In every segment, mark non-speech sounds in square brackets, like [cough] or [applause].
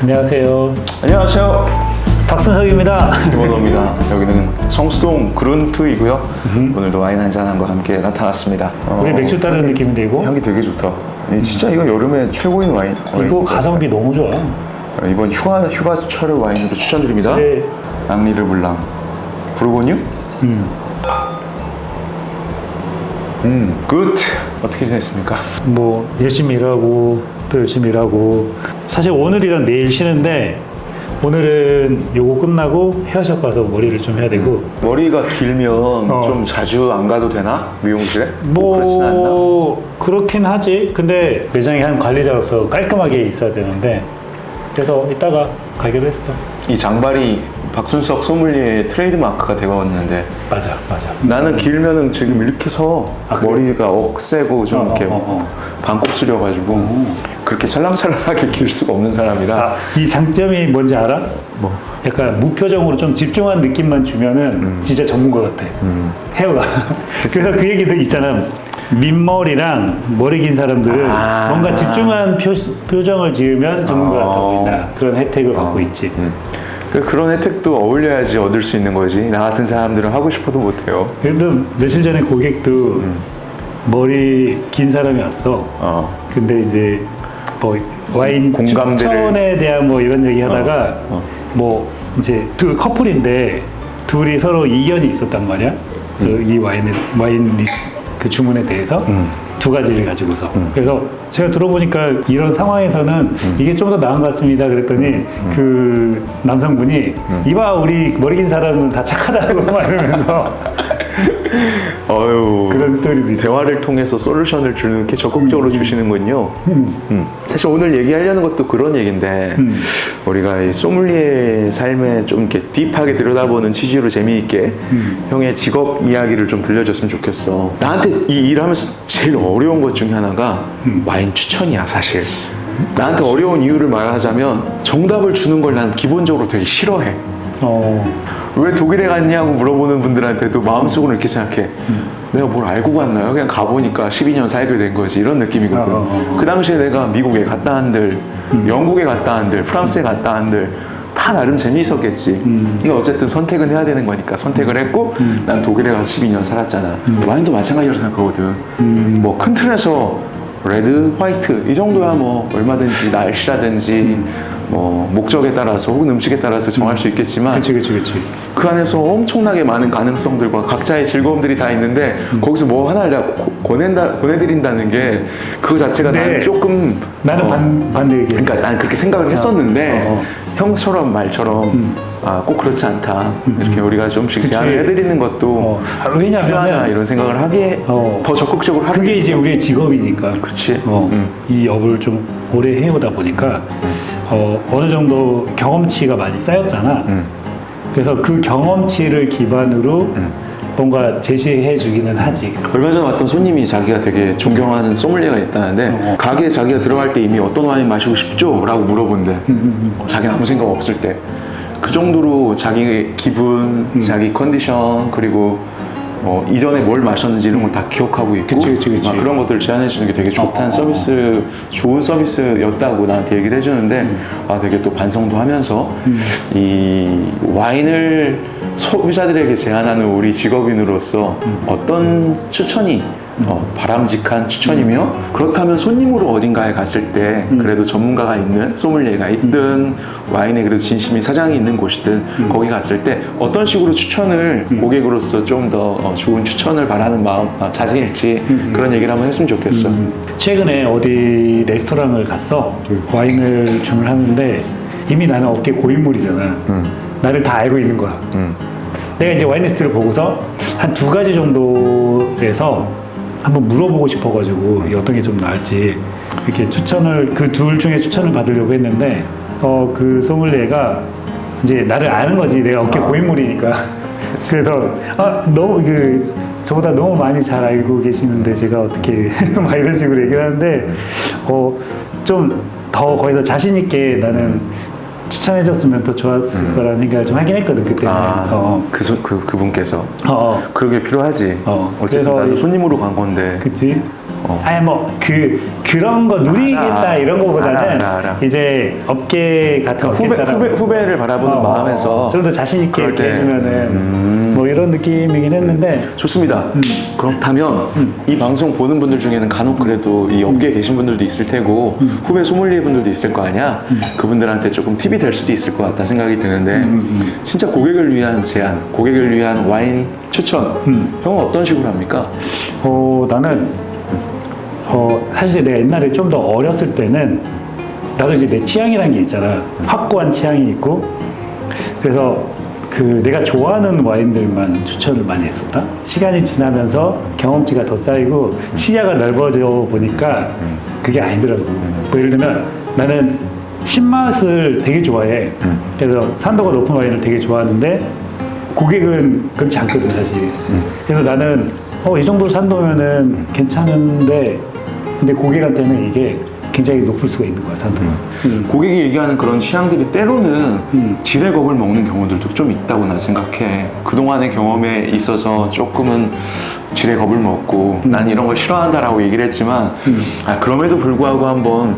안녕하세요. 안녕하세요. 박승석입니다. 김원호입니다. [laughs] 여기는 성수동 그룬트이고요. 오늘도 와인 한잔함과 함께 나타났습니다. 어, 우리 맥주 따르는 느낌이 들고 향이 되게 좋다. 이 진짜 이거 여름에 최고인 와인. 이거. 가성비 너무 좋아. 이번 휴가 휴가철 와인으로 추천드립니다. 네. 앙리르 블랑, 부르고뉴. 음. 음, 굿. 어떻게 지냈습니까? 뭐 열심히 일하고 또 열심히 일하고 사실 오늘이랑 내일 쉬는데 오늘은 요거 끝나고 헤어샵 가서 머리를 좀 해야 되고 머리가 길면 어. 좀 자주 안 가도 되나? 미용실에? 뭐 그렇진 않나? 뭐 그렇긴 하지. 근데 매장에 한 관리자로서 깔끔하게 있어야 되는데 그래서 이따가 가기로 했어. 이 장발이 박순석 소믈리의 트레이드 마크가 되어왔는데 맞아, 맞아. 나는 길면은 지금 이렇게 서 아, 그래? 머리가 억세고 좀 어, 이렇게 어, 어, 어. 반곱 쓰려가지고 그렇게 찰랑찰랑하게 [laughs] 길 수가 없는 사람이라 아, 이 장점이 뭔지 알아? 뭐 약간 무표정으로 좀 집중한 느낌만 주면은 음. 진짜 전문가 같아. 헤어가. 그래서 그 얘기도 있잖아. 민머리랑 머리 긴 사람들은 아. 뭔가 집중한 표, 표정을 지으면 전문가 같아 어. 보인다. 그런 혜택을 받고 있지. 그- 그런 혜택도 어울려야지 얻을 수 있는 거지 나 같은 사람들은 하고 싶어도 못해요 그래도 며칠 전에 고객도 머리 긴 사람이 왔어. 어. 근데 이제 뭐 와인 공감대를- 추천에 대한 뭐 이런 얘기 하다가 어, 어. 뭐 이제 두 커플인데 둘이 서로 이견이 있었단 말이야. 그 음. 이 와인을 와인 리, 그 주문에 대해서 두 가지를 가지고서. 음. 그래서 제가 들어보니까 이런 상황에서는 이게 좀 더 나은 것 같습니다. 그랬더니 음. 그 남성분이 이봐 우리 머리 긴 사람은 다 착하다고 [laughs] 막 이러면서 [laughs] 어유 그런 스토리도 있어. 대화를 통해서 솔루션을 주는 게 적극적으로 주시는군요. 음. 사실 오늘 얘기하려는 것도 그런 얘기인데 음. 우리가 이 소믈리의 삶에 좀 이렇게 딥하게 들여다보는 취지로 재미있게 음. 형의 직업 이야기를 좀 들려줬으면 좋겠어. 나한테 이 일하면서 제일 어려운 것 중에 하나가 음. 와인 추천이야 사실. 나한테 어려운 이유를 말하자면 정답을 주는 걸 난 기본적으로 되게 싫어해. 어, 왜 독일에 갔냐고 물어보는 분들한테도 마음속으로 이렇게 생각해. 내가 뭘 알고 갔나요? 그냥 가보니까 12년 살게 된 거지. 이런 느낌이거든. 어, 어, 어. 그 당시에 내가 미국에 갔다 한들, 영국에 갔다 한들, 프랑스에 갔다 한들, 다 나름 재미있었겠지. 근데 어쨌든 선택은 해야 되는 거니까 선택을 했고, 난 독일에 가서 12년 살았잖아. 와인도 마찬가지로 생각하거든. 뭐큰 틀에서 레드, 화이트 이 정도야 뭐 얼마든지 날씨라든지 뭐 목적에 따라서 혹은 음식에 따라서 정할 수 있겠지만 그치 그치 그치. 그 안에서 엄청나게 많은 가능성들과 각자의 즐거움들이 다 있는데 거기서 뭐 하나를 내가 고- 권한다, 권해드린다는 게 그거 자체가 네. 난 조금 나는 어, 반 반대 얘기. 그러니까 난 그렇게 생각을 했었는데 어, 어. 형처럼 말처럼 아, 꼭 그렇지 않다 이렇게 우리가 좀씩 그치. 제안을 해드리는 것도 어, 아, 왜냐하면 이런 생각을 하게 어. 더 적극적으로 하게 그게 이제. 우리의 직업이니까. 그치 어, 음. 이 업을 좀 오래 해오다 보니까 어, 어느 정도 경험치가 많이 쌓였잖아. 음. 그래서 그 경험치를 기반으로 뭔가 제시해 주기는 하지. 얼마 전에 왔던 손님이 자기가 되게 존경하는 소믈리에가 있다는데 어. 가게에 자기가 들어갈 때 이미 어떤 와인 마시고 싶죠? 라고 물어본대 음, 어, 자기는 아무 생각 없을 때 그 정도로 자기 기분, 음. 자기 컨디션 그리고 어, 이전에 뭘 마셨는지 이런 걸 다 기억하고 있고 그치, 그치, 그치. 막 그런 것들을 제안해 주는 게 되게 좋다는 어, 어, 어. 서비스 좋은 서비스였다고 나한테 얘기를 해주는데 음. 아 되게 또 반성도 하면서 이 와인을 소비자들에게 제안하는 우리 직업인으로서 음. 어떤 추천이 어, 바람직한 추천이며 그렇다면 손님으로 어딘가에 갔을 때 음. 그래도 전문가가 있는 소믈리에가 있든 와인에 그래도 진심이 사장이 있는 곳이든 음. 거기 갔을 때 어떤 식으로 추천을 고객으로서 좀 더 좋은 추천을 바라는 마음 아, 자세일지 음. 그런 얘기를 한번 했으면 좋겠어. 최근에 어디 레스토랑을 갔어. 와인을 주문하는데 이미 나는 업계 고인물이잖아. 나를 다 알고 있는 거야. 음. 내가 이제 와인 리스트를 보고서 한 두 가지 정도에서 한번 물어보고 싶어가지고 이 어떤 게 좀 나을지 이렇게 추천을 그 둘 중에 추천을 받으려고 했는데 어 그 소믈리에가 이제 나를 아는 거지. 내가 어깨 고인물이니까. [laughs] 그래서 아 너무 그 저보다 너무 많이 잘 알고 계시는데 제가 어떻게 [laughs] 막 이런 식으로 얘기를 하는데 어좀 더 거기서 자신 있게 나는 추천해줬으면 더 좋았을 거라는 생각을 좀 하긴 했거든 그때는 아, 어, 그, 소- 그, 그분께서. 어, 어. 그러게 필요하지. 어, 어 쨌든 그래서 나도 이- 손님으로 간 건데. 그치? 어. 아니 뭐 그 그런 거 누리겠다 알아. 이런 거보다는 알아, 알아, 알아. 이제 업계 같은 업계 후배, 사람 후배, 후배를 바라보는 어, 마음에서 좀 더 자신 있게 그럴 이렇게 때. 음. 해주면은 뭐 이런 느낌이긴 했는데 좋습니다. 음. 그렇다면 이 방송 보는 분들 중에는 간혹 그래도 이 업계에 계신 분들도 있을 테고 음. 후배 소믈리에 분들도 있을 거 아니야. 그분들한테 조금 팁이 될 수도 있을 것 같다 생각이 드는데 음, 진짜 고객을 위한 제안, 고객을 위한 와인 추천. 음. 형은 어떤 식으로 합니까? 어 나는 어 사실 내가 옛날에 좀 더 어렸을 때는 나도 이제 내 취향이라는 게 있잖아. 확고한 취향이 있고. 그래서 그 내가 좋아하는 와인들만 추천을 많이 했었다. 시간이 지나면서 경험치가 더 쌓이고 시야가 넓어져 보니까 그게 아니더라고. 뭐 예를 들면 나는 신맛을 되게 좋아해. 그래서 산도가 높은 와인을 되게 좋아하는데 고객은 그렇지 않거든 사실. 그래서 나는 어 이 정도 산도면은 괜찮은데 근데 고객한테는 이게 굉장히 높을 수가 있는 거야 산도가. 음. 고객이 얘기하는 그런 취향들이 때로는 음. 지레 겁을 먹는 경우들도 좀 있다고 난 생각해. 그동안의 경험에 있어서 조금은 지레 겁을 먹고 음. 난 이런 걸 싫어한다라고 얘기를 했지만 아, 그럼에도 불구하고 한번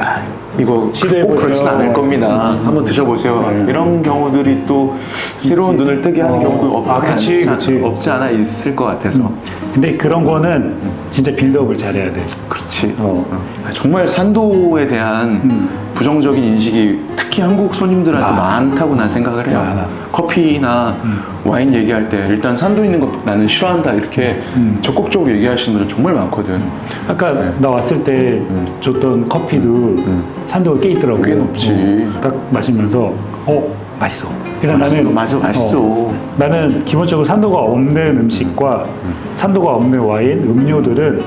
야, 이거 꼭 시도해보세요. 그렇진 않을 겁니다. 음. 한번 드셔보세요. 음. 이런 경우들이 또 새로운. 눈을 뜨게 하는 어. 경우도 없지, 아, 그치, 않지, 그치. 없지 않아 있을 것 같아서. 근데 그런 거는 진짜 빌드업을 잘해야 돼. 그렇지. 어. 아, 정말 산도에 대한 음. 부정적인 인식이 특히 한국 손님들한테 아. 많다고 난 생각을 해요. 많아. 커피나 음. 와인 얘기할 때 일단 산도 있는 거 나는 싫어한다 이렇게 음. 적극적으로 얘기하시는 분들 정말 많거든. 아까 네. 나 왔을 때 줬던 커피도 산도가 꽤 있더라고. 음. 꽤 높지. 어, 딱 마시면서 어 맛있어. 일단 맛있어, 나는 맞아, 맛있어. 어, 나는 기본적으로 산도가 없는 음식과 산도가 없는 와인, 음료들은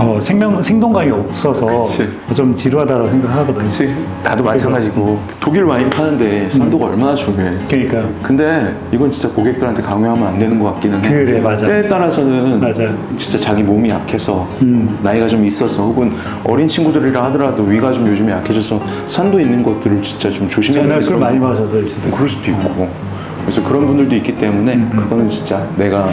어, 생명 생동감이 없어서 그치. 좀 지루하다고 생각하거든. 그치. 나도 마찬가지고 독일 와인 파는데 산도가 얼마나 중요해. 그러니까 근데 이건 진짜 고객들한테 강요하면 안 되는 것 같기는 해. 그래, 맞아. 때에 따라서는 맞아. 진짜 자기 몸이 약해서 음. 나이가 좀 있어서 혹은 어린 친구들이라 하더라도 위가 좀 요즘에 약해져서 산도 있는 것들을 진짜 좀 조심해야 저는 술 되는 많이 마셔서 그럴 수도 있고 그래서 그런 분들도 있기 때문에 그거는 진짜 내가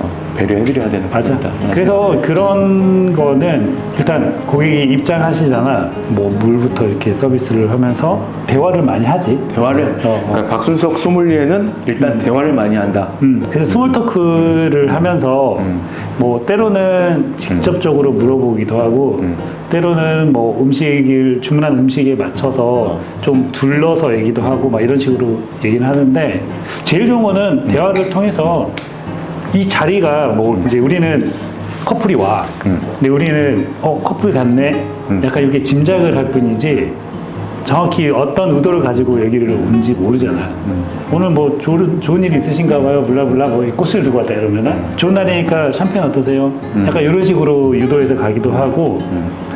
어, 배려해드려야 되는 음. 맞아. 부분이다. 그래서 그런 거는 일단 고객이 입장하시잖아. 뭐 물부터 이렇게 서비스를 하면서 대화를 많이 하지. 대화를 어, 어. 그러니까 박순석 소믈리에는 일단 대화를 많이 한다. 음, 그래서 스몰 토크를 하면서 음. 뭐 때로는 직접적으로 물어보기도 하고 때로는 뭐 음식을 주문한 음식에 맞춰서 좀 둘러서 얘기도 하고 막 이런 식으로 얘기는 하는데 제일 좋은 거는 대화를 통해서 이 자리가 뭐 이제 우리는 커플이 와. 근데 우리는 어 커플 같네? 약간 이렇게 짐작을 할 뿐이지 정확히 어떤 의도를 가지고 얘기를 온지 모르잖아. 오늘 뭐 좋은, 좋은 일 있으신가 봐요. 블라블라 뭐 꽃을 두고 왔다 이러면은 좋은 날이니까 샴페인 어떠세요? 약간 이런 식으로 유도해서 가기도 하고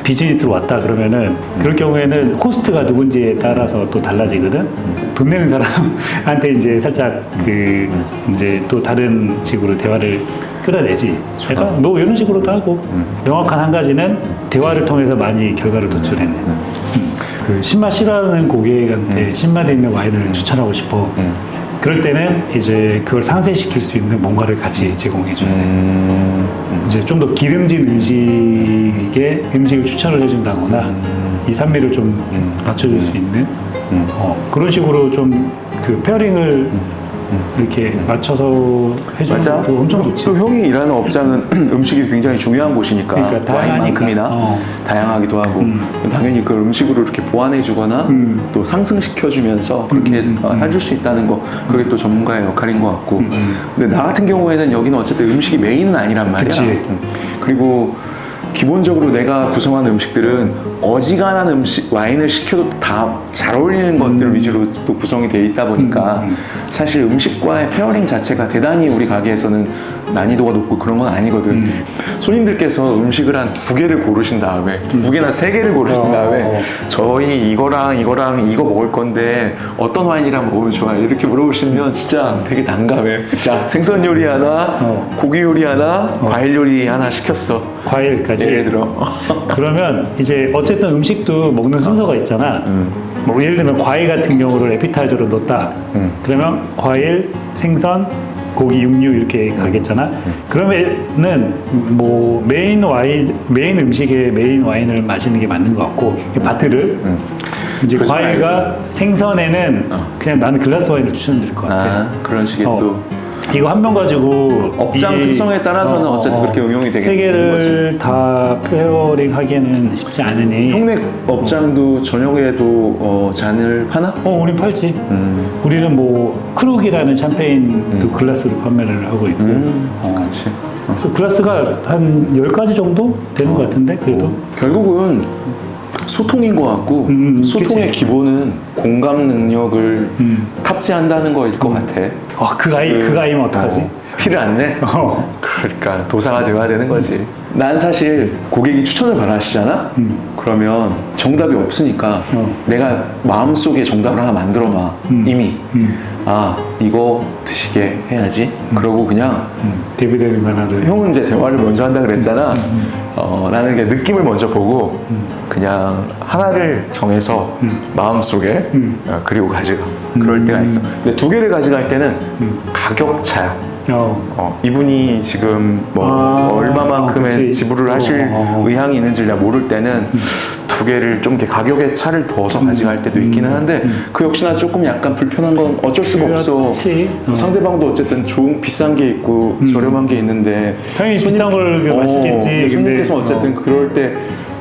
비즈니스로 왔다 그러면은 그럴 경우에는 호스트가 누군지에 따라서 또 달라지거든. 돈 내는 사람한테 이제 살짝 그 이제 또 다른 식으로 대화를 끌어내지. 약간 뭐 이런 식으로도 하고 명확한 한 가지는 대화를 통해서 많이 결과를 도출해내. 음. 그 신맛 싫어하는 고객한테 신맛에 있는 와인을 추천하고 싶어. 그럴 때는 이제 그걸 상쇄시킬 수 있는 뭔가를 같이 제공해 줘야 돼. 음, 이제 좀 더 기름진 음식에 음식을 추천을 해준다거나 이 산미를 좀 맞춰줄 수 있는? 어, 그런 식으로 좀 그 페어링을 이렇게 맞춰서 해주는 맞아. 것도 엄청 좋지. 또 형이 일하는 업장은 [clears throat] 음식이 굉장히 중요한 곳이니까 그러니까. 와인만큼이나 어. 다양하기도 하고 당연히 그 음식으로 이렇게 보완해주거나 음. 또 상승시켜주면서 그렇게 어, 해줄 수 있다는 거 그게 또 전문가의 역할인 것 같고 음, 근데 나 같은 경우에는 여기는 어쨌든 음식이 메인은 아니란 말이야. 그치. 음. 그리고 기본적으로 내가 구성한 음식들은 어지간한 음식 와인을 시켜도 다 잘 어울리는 것들 위주로 또 구성이 돼 있다 보니까 사실 음식과의 페어링 자체가 대단히 우리 가게에서는 난이도가 높고 그런 건 아니거든. 손님들께서 음식을 한 두 개를 고르신 다음에 두 개나 세 개를 고르신 어. 다음에 저희 이거랑 이거랑 이거 먹을 건데 어떤 와인이랑 먹으면 좋아요? 이렇게 물어보시면 진짜 되게 난감해. 자 생선 요리 하나, 어. 고기 요리 하나, 과일 요리 하나 시켰어. 과일까지. 예를 들어. [laughs] 그러면 이제 어쨌든 음식도 먹는 순서가 있잖아. 뭐 예를 들면 과일 같은 경우를 에피타이저로 넣었다. 그러면 과일, 생선, 고기 육류 이렇게 가겠잖아. 그러면은 뭐 메인 와인 메인 음식에 메인 와인을 마시는 게 맞는 것 같고 바트를? 이제 그러지 과일과 생선에는 그냥 나는 글라스 와인을 추천드릴 것 같아. 아 그런 식의 어. 또 이거 한병 가지고 업장 이- 특성에 따라서는 어쨌든 그렇게 응용이 되겠- 세 개를 다 페어링 하기에는 쉽지 않으니. 형네 업장도 저녁에도 어, 잔을 파나? 어, 우린 팔지. 음. 우리는 뭐 크룩이라는 샴페인도 글라스로 판매를 하고 있고. 음, 어. 그렇지. 그 글라스가 한 10가지 정도 되는 것 같은데 그래도. 결국은 소통인 것 같고 음, 음, 소통의 그치. 기본은 공감 능력을 음. 탑재한다는 거일 것 같아. 아, 그 아이 그 아이면 어떡하지? 어, 피를 안 내? 어. 그러니까 도사가 되어야 되는 거지. 난 사실 고객이 추천을 바라시잖아? 그러면 정답이 없으니까 음. 어. 내가 마음속에 정답을 하나 만들어 놔. 이미. 음. 아, 이거 드시게 해야지. 그러고 그냥 음, 대비되는 하나를. 형은 이제 대화를 먼저 한다 그랬잖아. 어, 나는 그냥 느낌을 먼저 보고 그냥 하나를 정해서 마음속에 음. 어, 그리고 가져가. 그럴 때가 있어. 근데 두 개를 가져갈 때는 가격 차야. 어. 어, 이분이 지금 뭐 아, 얼마만큼의 어, 그치. 지불을 어, 하실 어, 어. 의향이 있는지 내가 모를 때는 두 개를 좀 이렇게 가격의 차를 둬서 음. 가져갈 때도 있기는 한데 그 역시나 조금 약간 불편한 건 어쩔 수가 없어. 그렇지. 어. 상대방도 어쨌든 좋은 비싼 게 있고 저렴한 게 있는데 당연히 비싼 걸 어, 맛있겠지. 근데 손님께서 근데, 어쨌든 그럴 때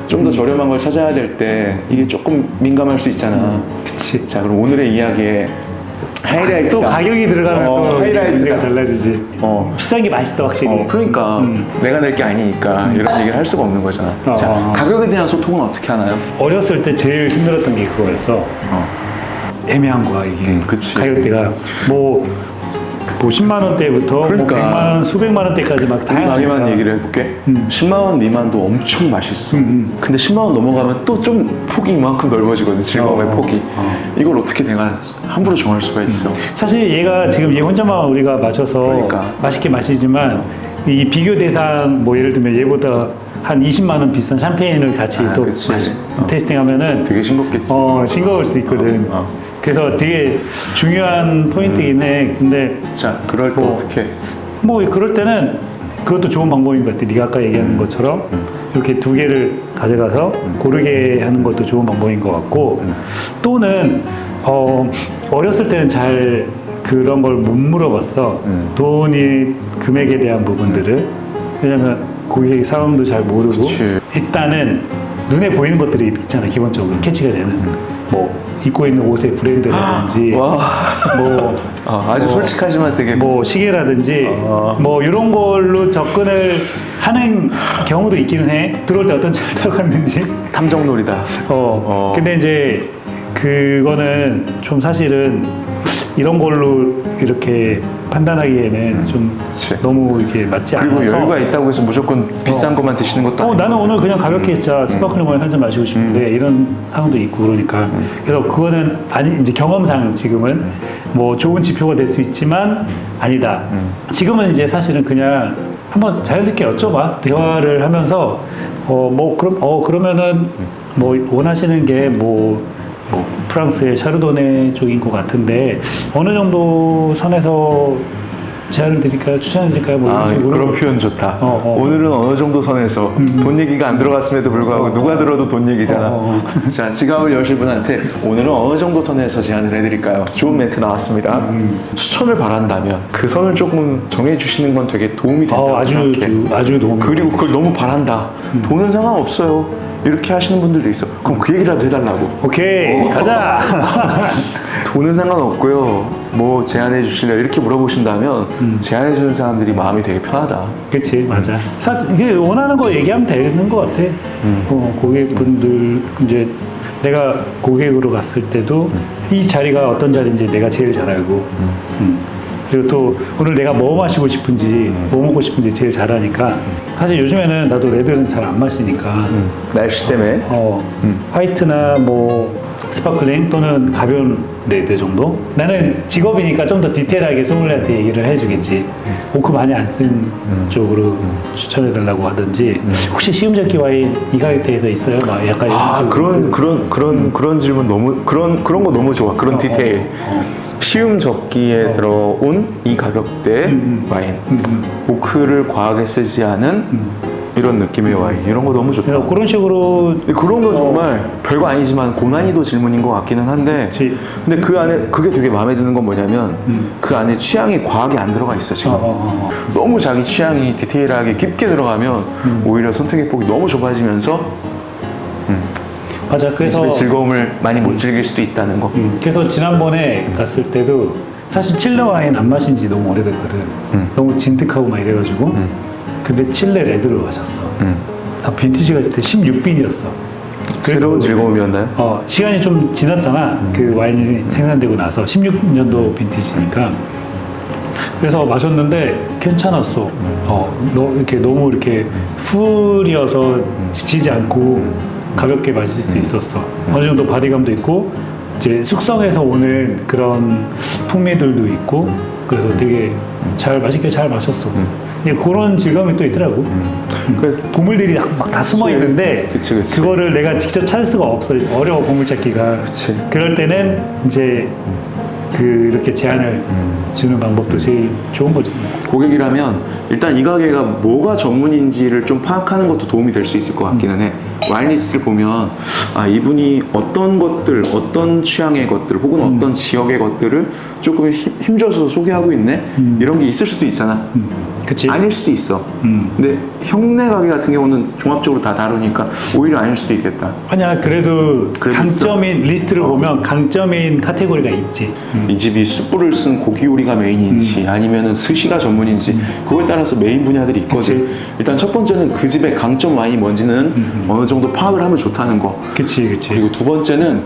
좀더 저렴한 걸 찾아야 될 때 이게 조금 민감할 수 있잖아. 그치. 자 그럼 오늘의 이야기의 하이라이트 또 가격이 들어가면 어, 또 하이라이트가 달라지지. 어. 비싼 게 맛있어 확실히. 어, 그러니까 내가 낼 게 아니니까 이런 얘기를 할 수가 없는 거잖아. 어. 자, 가격에 대한 소통은 어떻게 하나요? 어렸을 때 제일 힘들었던 게 그거였어. 어. 애매한 거야 이게. 음, 그치. 가격대가 뭐. 뭐 10만 원대부터 그러니까. 뭐 100만 원, 수백만 원대까지 막 나게만 다양하니까. 얘기를 해볼게. 음. 10만 원 미만도 엄청 맛있어. 근데 10만 원 넘어가면 또 좀 폭이 이만큼 넓어지거든. 즐거움의 어, 폭이. 어. 이걸 어떻게 내가 함부로 정할 수가 있어? 사실 얘가 지금 얘 혼자만 우리가 마셔서 그러니까. 맛있게 마시지만 이 비교 대상 뭐 예를 들면 얘보다 한 20만 원 비싼 샴페인을 같이 아, 또 그치. 마시, 어. 테이스팅하면은 되게 싱겁겠지. 어 싱거울 수 있거든. 어, 그래서 되게 중요한 포인트긴 해. 근데 자, 그럴 때 뭐. 어떻게? 뭐 그럴 때는 그것도 좋은 방법인 것 같아. 네가 아까 얘기하는 것처럼 이렇게 두 개를 가져가서 고르게 하는 것도 좋은 방법인 것 같고 또는 어, 어렸을 때는 잘 그런 걸 못 물어봤어. 음. 돈이 금액에 대한 부분들을 왜냐면 고객 상황도 잘 모르고 그치. 일단은 눈에 보이는 것들이 있잖아 기본적으로 캐치가 되는 뭐 입고 있는 옷의 브랜드라든지 [gasps] 와. 뭐 어, 아주 뭐 솔직하지만 되게 뭐 시계라든지 어. 뭐 이런 걸로 접근을 하는 경우도 있기는 해. 들어올 때 어떤 차를 타고 왔는지. 탐정놀이다. 어. 어. 근데 이제 그거는 좀 사실은 이런 걸로 이렇게 판단하기에는 좀 그치. 너무 이게 맞지 않아서. 그리고 여유가 있다고 해서 무조건 비싼 것만 드시는 것도 어, 아니고. 나는 오늘 그냥 가볍게 진짜 스파클링 와인 한 잔 마시고 싶은데 이런 상황도 있고 그러니까 그래서 그거는 아니 이제 경험상 지금은 뭐 좋은 지표가 될 수 있지만 아니다. 지금은 이제 사실은 그냥 한번 자연스럽게 여쭤봐 대화를 하면서 어 뭐 그럼 어 그러면은 뭐 원하시는 게 뭐 뭐 프랑스의 샤르도네 쪽인 것 같은데 어느 정도 선에서 제안을 드릴까요? 추천을 드릴까요? 뭐 아, 이런 식으로. 그런 표현 좋다. 어, 어. 오늘은 어느 정도 선에서 돈 얘기가 안 들어갔음에도 불구하고 누가 들어도 돈 얘기잖아. 어, [laughs] 자, 지갑을 여실 분한테 오늘은 어느 정도 선에서 제안을 해드릴까요? 좋은 멘트 나왔습니다. 음. 추천을 바란다면 그 선을 조금 정해주시는 건 되게 도움이 된다고 어, 아주 생각해. 주- 아주 도움이 그리고 그걸 너무 바란다. 돈은 상관없어요. 이렇게 하시는 분들도 있어. 그럼 그 얘기라도 해달라고. 오케이 가자. [laughs] 돈은 상관없고요. 뭐 제안해 주실래요? 이렇게 물어보신다면 음. 제안해 주는 사람들이 마음이 되게 편하다. 그치 맞아. 사 이게 원하는 거 얘기하면 되는 것 같아. 어, 고객분들 이제 내가 고객으로 갔을 때도 이 자리가 어떤 자리인지 내가 제일 잘 알고. 음. 그리고 또 오늘 내가 뭐 마시고 싶은지 뭐 먹고 싶은지 제일 잘 아니까 사실 요즘에는 나도 레드는 잘 안 마시니까 날씨 때문에 어, 화이트나 뭐 스파클링 또는 가벼운 레드 정도? 나는 직업이니까 좀 더 디테일하게 소믈리한테 얘기를 해주겠지. 오크 많이 안 쓴 쪽으로 추천해달라고 하든지. 혹시 시음젓기 와인 이 가격대에서 있어요? 막 약간 아 이런 그런 그런 그런 그런 질문 너무 그런 그런 거 너무 좋아. 그런 디테일. 어. 시음 적기에 들어온 이 가격대 와인. 오크를 과하게 쓰지 않은 이런 느낌의 와인 이런 거 너무 좋다 그래서 그런 식으로 근데 그런 건 정말 별거 아니지만 고난이도 질문인 것 같기는 한데 그치. 근데 그 안에 그게 되게 마음에 드는 건 뭐냐면 그 안에 취향이 과하게 안 들어가 있어 지금 어, 어, 어. 너무 자기 취향이 디테일하게 깊게 들어가면 오히려 선택의 폭이 너무 좁아지면서 맞아 그래서 집의 즐거움을 많이 못 즐길 수도 있다는 거 음, 그래서 지난번에 갔을 때도 사실 칠레 와인 안 마신 지 너무 오래됐거든. 음. 너무 진득하고 막 이래가지고. 근데 칠레 레드를 마셨어. 음. 나 빈티지가 그때 16빈이었어. 새로운 즐거움이었나요? 어, 시간이 좀 지났잖아. 그 와인이 생산되고 나서 16년도 빈티지니까. 그래서 마셨는데 괜찮았어. 어, 너 이렇게 너무 이렇게 풀이어서 지치지 않고 가볍게 마실 수 있었어. 어느 정도 바디감도 있고 이제 숙성에서 오는 그런 풍미들도 있고 그래서 되게 잘 맛있게 잘 마셨어. 근데 그런 질감이 또 있더라고. 그 보물들이 막 다 숨어 있는데 그치, 그치. 그거를 내가 직접 찾을 수가 없어. 어려워 보물 찾기가. 그치. 럴 때는 이제 그 이렇게 제안을 주는 방법도 제일 좋은 거지. 고객이라면 일단 이 가게가 뭐가 전문인지를 좀 파악하는 것도 도움이 될 수 있을 것 같기는 해. 와인리스트를 보면 아 이분이 어떤 것들, 어떤 취향의 것들, 혹은 음. 어떤 지역의 것들을 조금 힘, 힘줘서 소개하고 있네. 이런 게 있을 수도 있잖아. 음. 그치? 아닐 수도 있어. 음. 근데 형네 가게 같은 경우는 종합적으로 다 다루니까 오히려 아닐 수도 있겠다. 아니야 그래도 그래도 강점인 리스트를 보면 강점인 카테고리가 있지. 이 집이 숯불을 쓴 고기 요리가 메인인지 아니면은 스시가 전문인지 그거에 따라서 메인 분야들이 있거든. 그치. 일단 첫 번째는 그 집의 강점 와인이 뭔지는 어느 정도 파악을 하면 좋다는 거. 그치 그치. 그리고 두 번째는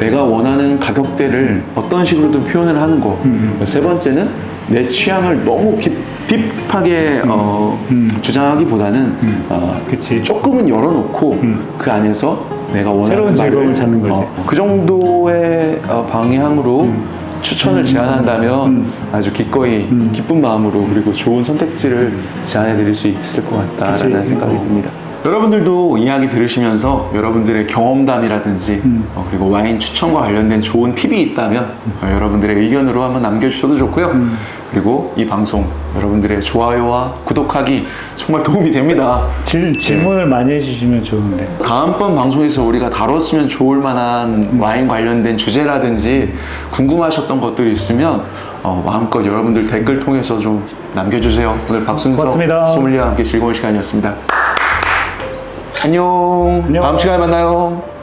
내가 원하는 가격대를 어떤 식으로든 표현을 하는 거. 세 번째는 내 취향을 너무 딥, 딥하게 어, 주장하기보다는 어, 그치. 조금은 열어놓고 그 안에서 내가 원하는 새로운 즐거움을 말을, 찾는 거지. 어, 그 정도의 어, 방향으로 추천을 제안한다면 아주 기꺼이 기쁜 마음으로 그리고 좋은 선택지를 제안해 드릴 수 있을 것 같다라는 그치. 생각이 어. 듭니다. 여러분들도 이야기 들으시면서 여러분들의 경험담이라든지 어, 그리고 와인 추천과 관련된 좋은 팁이 있다면 어, 여러분들의 의견으로 한번 남겨주셔도 좋고요. 그리고 이 방송 여러분들의 좋아요와 구독하기 정말 도움이 됩니다. 질, 질문을 많이 해주시면 좋은데. 다음번 방송에서 우리가 다뤘으면 좋을 만한 와인 관련된 주제라든지 궁금하셨던 것들이 있으면 어, 마음껏 여러분들 댓글 통해서 좀 남겨주세요. 오늘 박순서 고맙습니다. 소믈리와 함께 즐거운 시간이었습니다. 안녕. 안녕. 다음 시간에 만나요.